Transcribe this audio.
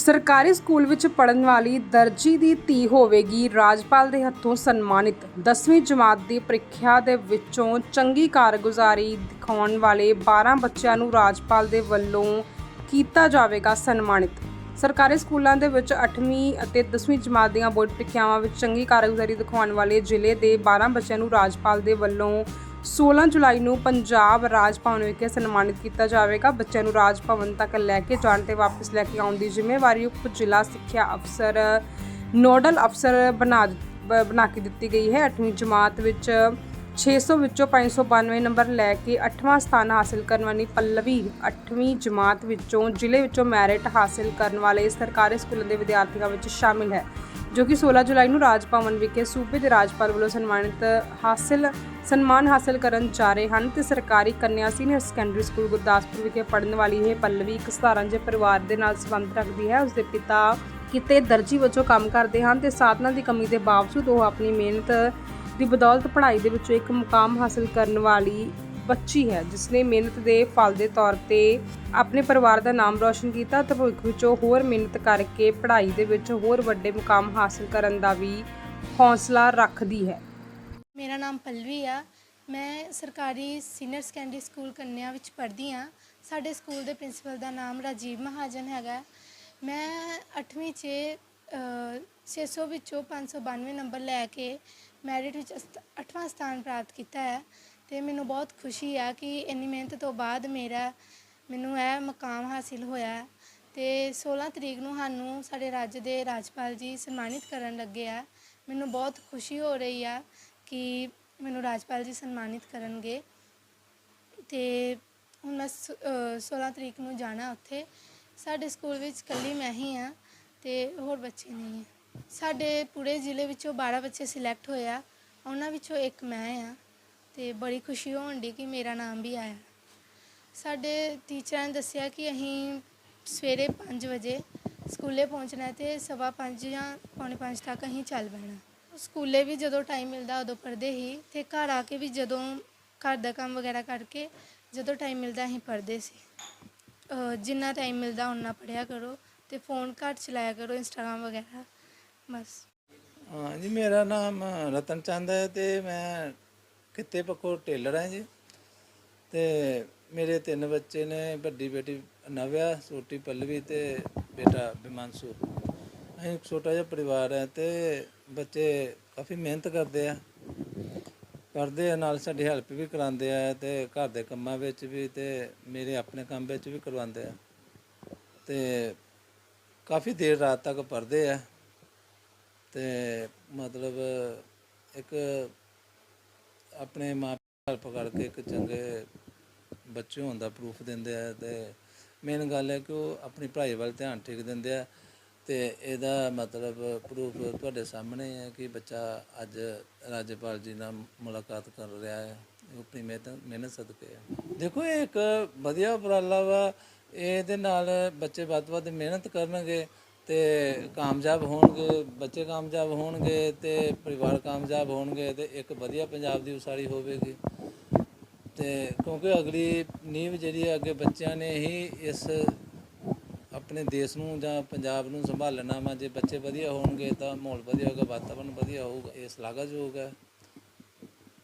ਸਰਕਾਰੀ ਸਕੂਲ ਵਿੱਚ ਪੜਨ ਵਾਲੀ ਦਰਜੀ ਦੀ ਧੀ ਹੋਵੇਗੀ। ਰਾਜਪਾਲ ਦੇ ਹੱਥੋਂ ਸਨਮਾਨਿਤ। 10ਵੀਂ ਜਮਾਤ ਦੀ ਪ੍ਰੀਖਿਆ ਦੇ ਵਿੱਚੋਂ ਚੰਗੀ ਕਾਰਗੁਜ਼ਾਰੀ ਦਿਖਾਉਣ ਵਾਲੇ 12 ਬੱਚਿਆਂ ਨੂੰ ਰਾਜਪਾਲ ਦੇ ਵੱਲੋਂ ਕੀਤਾ ਜਾਵੇਗਾ ਸਨਮਾਨਿਤ। ਸਰਕਾਰੀ ਸਕੂਲਾਂ ਦੇ ਵਿੱਚ 8ਵੀਂ ਅਤੇ 10ਵੀਂ ਜਮਾਤ ਦੀਆਂ ਬੋਰਡ ਪ੍ਰੀਖਿਆਵਾਂ ਵਿੱਚ ਚੰਗੀ ਕਾਰਗੁਜ਼ਾਰੀ ਦਿਖਾਉਣ ਵਾਲੇ ਜ਼ਿਲ੍ਹੇ ਦੇ 12 ਬੱਚਿਆਂ ਨੂੰ ਰਾਜਪਾਲ ਦੇ ਵੱਲੋਂ 16 ਜੁਲਾਈ ਨੂੰ ਪੰਜਾਬ ਰਾਜ ਭਵਨ ਵਿਖੇ ਸਨਮਾਨਿਤ ਕੀਤਾ ਜਾਵੇਗਾ। ਬੱਚਿਆਂ ਨੂੰ ਰਾਜ ਭਵਨ ਤੱਕ ਲੈ ਕੇ ਜਾਣ ਤੇ ਵਾਪਸ ਲੈ ਕੇ ਆਉਣ ਦੀ ਜ਼ਿੰਮੇਵਾਰੀ ਉਪ ਜ਼ਿਲ੍ਹਾ ਸਿੱਖਿਆ ਅਫਸਰ, ਨੋਡਲ ਅਫਸਰ ਬਣਾ ਬਣਾ ਕੇ ਦਿੱਤੀ ਗਈ ਹੈ। 8ਵੀਂ ਜਮਾਤ ਵਿੱਚ 600 ਵਿੱਚੋਂ 592 ਨੰਬਰ ਲੈ ਕੇ 8ਵਾਂ ਸਥਾਨ ਹਾਸਿਲ ਕਰਨ ਵਾਲੀ ਪੱਲਵੀ 8ਵੀਂ ਜਮਾਤ ਵਿੱਚੋਂ ਜ਼ਿਲ੍ਹੇ ਵਿੱਚੋਂ ਮੈਰਿਟ ਹਾਸਿਲ ਕਰਨ ਵਾਲੇ ਸਰਕਾਰੀ ਸਕੂਲਾਂ ਦੇ ਵਿਦਿਆਰਥੀਆਂ ਵਿੱਚ ਸ਼ਾਮਿਲ ਹੈ, ਜੋ ਕਿ 16 ਜੁਲਾਈ ਨੂੰ ਰਾਜ ਭਵਨ ਵਿਖੇ ਸੂਬੇ ਦੇ ਰਾਜਪਾਲ ਵੱਲੋਂ ਸਨਮਾਨਿਤ ਹਾਸਿਲ, ਸਨਮਾਨ ਹਾਸਲ ਕਰਨ ਜਾ ਰਹੇ ਹਨ ਤੇ ਸਰਕਾਰੀ ਕੰਨਿਆ ਸੀਨੀਅਰ ਸੈਕੰਡਰੀ ਸਕੂਲ ਗੁਰਦਾਸਪੁਰ ਵਿਖੇ ਪੜ੍ਹਨ ਵਾਲੀ ਇਹ ਪੱਲਵੀ ਇੱਕ ਸਧਾਰਨ ਜਿਹੇ ਪਰਿਵਾਰ ਦੇ ਨਾਲ ਸੰਬੰਧ ਰੱਖਦੀ ਹੈ। ਉਸਦੇ ਪਿਤਾ ਕਿਤੇ ਦਰਜੀ ਵਜੋਂ ਕੰਮ ਕਰਦੇ ਹਨ ਤੇ ਸਾਧਨਾਂ ਦੀ ਕਮੀ ਦੇ ਬਾਵਜੂਦ ਉਹ ਆਪਣੀ ਮਿਹਨਤ ਦੀ ਬਦੌਲਤ ਪੜ੍ਹਾਈ ਦੇ ਵਿੱਚੋਂ ਇੱਕ ਮੁਕਾਮ ਹਾਸਲ ਕਰਨ ਵਾਲੀ ਬੱਚੀ ਹੈ, ਜਿਸ ਨੇ ਮਿਹਨਤ ਦੇ ਫਲ ਦੇ ਤੌਰ ਤੇ ਆਪਣੇ ਪਰਿਵਾਰ ਦਾ ਨਾਮ ਰੌਸ਼ਨ ਕੀਤਾ ਤੇ ਭਵਿੱਖ ਵਿੱਚ ਉਹ ਹੋਰ ਮਿਹਨਤ ਕਰਕੇ ਪੜ੍ਹਾਈ ਦੇ ਵਿੱਚ ਹੋਰ ਵੱਡੇ ਮੁਕਾਮ ਹਾਸਲ ਕਰਨ ਦਾ ਵੀ ਹੌਸਲਾ ਰੱਖਦੀ ਹੈ। ਮੇਰਾ ਨਾਮ ਪਲਵੀ ਆ। ਮੈਂ ਸਰਕਾਰੀ ਸੀਨੀਅਰ ਸੈਕੰਡਰੀ ਸਕੂਲ ਕੰਨਿਆ ਵਿੱਚ ਪੜ੍ਹਦੀ ਆ ਸਾਡੇ ਸਕੂਲ ਦੇ ਪ੍ਰਿੰਸੀਪਲ ਦਾ ਨਾਮ ਰਾਜੀਵ ਮਹਾਜਨ ਹੈਗਾ। ਮੈਂ 8ਵੀਂ 'ਚ 600 ਵਿੱਚੋਂ 592 ਨੰਬਰ ਲੈ ਕੇ ਮੈਰਿਟ ਵਿੱਚ ਅੱਠਵਾਂ ਸਥਾਨ ਪ੍ਰਾਪਤ ਕੀਤਾ ਹੈ ਤੇ ਮੈਨੂੰ ਬਹੁਤ ਖੁਸ਼ੀ ਆ ਕਿ ਇੰਨੀ ਮਿਹਨਤ ਤੋਂ ਬਾਅਦ ਮੇਰਾ ਮੈਨੂੰ ਇਹ ਮਕਾਮ ਹਾਸਿਲ ਹੋਇਆ ਹੈ ਤੇ 16 ਤਰੀਕ ਨੂੰ ਸਾਨੂੰ ਸਾਡੇ ਰਾਜ ਦੇ ਰਾਜਪਾਲ ਜੀ ਸਨਮਾਨਿਤ ਕਰਨ ਲੱਗੇ ਆ। ਮੈਨੂੰ ਬਹੁਤ ਖੁਸ਼ੀ ਹੋ ਰਹੀ ਆ ਕਿ ਮੈਨੂੰ ਰਾਜਪਾਲ ਜੀ ਸਨਮਾਨਿਤ ਕਰਨਗੇ ਤੇ ਹੁਣ ਮੈਂ ਸ- ਅ, 16 ਤਰੀਕ ਨੂੰ ਜਾਣਾ ਉੱਥੇ। ਸਾਡੇ ਸਕੂਲ ਵਿੱਚ ਇਕੱਲੀ ਮੈਂ ਹੀ ਆ। ਤੇ ਹੋਰ ਬੱਚੇ ਨਹੀਂ ਹੈ। ਸਾਡੇ ਪੂਰੇ ਜ਼ਿਲ੍ਹੇ ਵਿੱਚੋਂ 12 ਬੱਚੇ ਸਿਲੈਕਟ ਹੋਏ ਆ। ਉਹਨਾਂ ਵਿੱਚੋਂ ਇੱਕ ਮੈਂ ਆ ਤੇ ਬੜੀ ਖੁਸ਼ੀ ਹੋਣ ਦੀ ਕਿ ਮੇਰਾ ਨਾਮ ਵੀ ਆਇਆ। ਸਾਡੇ ਟੀਚਰਾਂ ਨੇ ਦੱਸਿਆ ਕਿ ਅਸੀਂ ਸਵੇਰੇ 5 ਵਜੇ ਸਕੂਲੇ ਪਹੁੰਚਣਾ ਹੈ ਤੇ ਸਵਾ 5 ਜਾਂ ਪੌਣੇ 5 ਤੱਕ ਅਸੀਂ ਚੱਲ ਪੈਣਾ। ਸਕੂਲੇ ਵੀ ਜਦੋਂ ਟਾਈਮ ਮਿਲਦਾ ਉਦੋਂ ਪੜ੍ਹਦੇ ਹੀ ਤੇ ਘਰ ਆ ਕੇ ਵੀ ਜਦੋਂ ਘਰ ਦਾ ਕੰਮ ਵਗੈਰਾ ਕਰਕੇ ਜਦੋਂ ਟਾਈਮ ਮਿਲਦਾ ਅਸੀਂ ਪੜ੍ਹਦੇ ਸੀ। ਜਿੰਨਾ ਟਾਈਮ ਮਿਲਦਾ ਉਨਾ ਪੜ੍ਹਿਆ ਕਰੋ। ਤੇ ਫੋਨ ਘੱਟ ਚਲਾਇਆ ਕਰੋ, ਇੰਸਟਾਗ੍ਰਾਮ ਵਗੈਰਾ, ਬਸ। ਹਾਂ ਜੀ, ਮੇਰਾ ਨਾਮ ਰਤਨ ਚੰਦ ਹੈ ਤੇ ਮੈਂ ਕਿੱਤੇ ਪੱਖੋਂ ਟੇਲਰ ਹਾਂ ਜੀ। ਤੇ ਮੇਰੇ ਤਿੰਨ ਬੱਚੇ ਨੇ, ਵੱਡੀ ਬੇਟੀ ਨਵਿਆ, ਛੋਟੀ ਪੱਲਵੀ ਤੇ ਬੇਟਾ ਬਿਮਾਂਸੂ। ਅਸੀਂ ਇੱਕ ਛੋਟਾ ਜਿਹਾ ਪਰਿਵਾਰ ਹੈ ਤੇ ਬੱਚੇ ਕਾਫੀ ਮਿਹਨਤ ਕਰਦੇ ਆ। ਕਰਦੇ ਆ, ਨਾਲ ਸਾਡੀ ਹੈਲਪ ਵੀ ਕਰਾਉਂਦੇ ਆ ਤੇ ਘਰ ਦੇ ਕੰਮਾਂ ਵਿੱਚ ਵੀ ਤੇ ਮੇਰੇ ਆਪਣੇ ਕੰਮ ਵਿੱਚ ਵੀ ਕਰਵਾਉਂਦੇ ਆ। ਤੇ ਕਾਫੀ ਦੇਰ ਰਾਤ ਤੱਕ ਪੜ੍ਹਦੇ ਆ। ਤੇ ਮਤਲਬ ਇੱਕ ਆਪਣੇ ਮਾਂ ਹੈਲਪ ਕਰਕੇ ਇੱਕ ਚੰਗੇ ਬੱਚੇ ਹੋਣ ਦਾ ਪ੍ਰੂਫ ਦਿੰਦੇ ਆ ਤੇ ਮੇਨ ਗੱਲ ਹੈ ਕਿ ਉਹ ਆਪਣੀ ਪੜ੍ਹਾਈ ਵੱਲ ਧਿਆਨ ਠੀਕ ਦਿੰਦੇ ਆ। ਤੇ ਇਹਦਾ ਮਤਲਬ ਪ੍ਰੂਫ ਤੁਹਾਡੇ ਸਾਹਮਣੇ ਹੈ ਕਿ ਬੱਚਾ ਅੱਜ ਰਾਜਪਾਲ ਜੀ ਨਾਲ ਮੁਲਾਕਾਤ ਕਰ ਰਿਹਾ ਹੈ। ਆਪਣੀ ਮਿਹਨਤ ਮਿਹਨਤ ਸਦਕੇ ਆ। ਦੇਖੋ, ਇਹ ਇੱਕ ਵਧੀਆ ਉਪਰਾਲਾ ਵਾ। ਇਹਦੇ ਨਾਲ ਬੱਚੇ ਵੱਧ ਤੋਂ ਵੱਧ ਮਿਹਨਤ ਕਰਨਗੇ ਤੇ ਕਾਮਯਾਬ ਹੋਣਗੇ, ਬੱਚੇ ਕਾਮਯਾਬ ਹੋਣਗੇ ਤੇ ਪਰਿਵਾਰ ਕਾਮਯਾਬ ਹੋਣਗੇ ਤੇ ਇੱਕ ਵਧੀਆ ਪੰਜਾਬ ਦੀ ਉਸਾਰੀ ਹੋਵੇਗੀ। ਤੇ ਕਿਉਂਕਿ ਅਗਲੀ ਨੀਂਵ ਜਿਹੜੀ ਹੈ ਅੱਗੇ ਬੱਚਿਆਂ ਨੇ ਹੀ ਇਸ ਆਪਣੇ ਦੇਸ਼ ਨੂੰ ਜਾਂ ਪੰਜਾਬ ਨੂੰ ਸੰਭਾਲਣਾ ਵਾ। ਜੇ ਬੱਚੇ ਵਧੀਆ ਹੋਣਗੇ ਤਾਂ ਮਾਹੌਲ ਵਧੀਆ ਹੋਊਗਾ, ਵਾਤਾਵਰਨ ਵਧੀਆ ਹੋਊਗਾ, ਇਹ ਸ਼ਲਾਘਾਯੋਗ ਹੈ।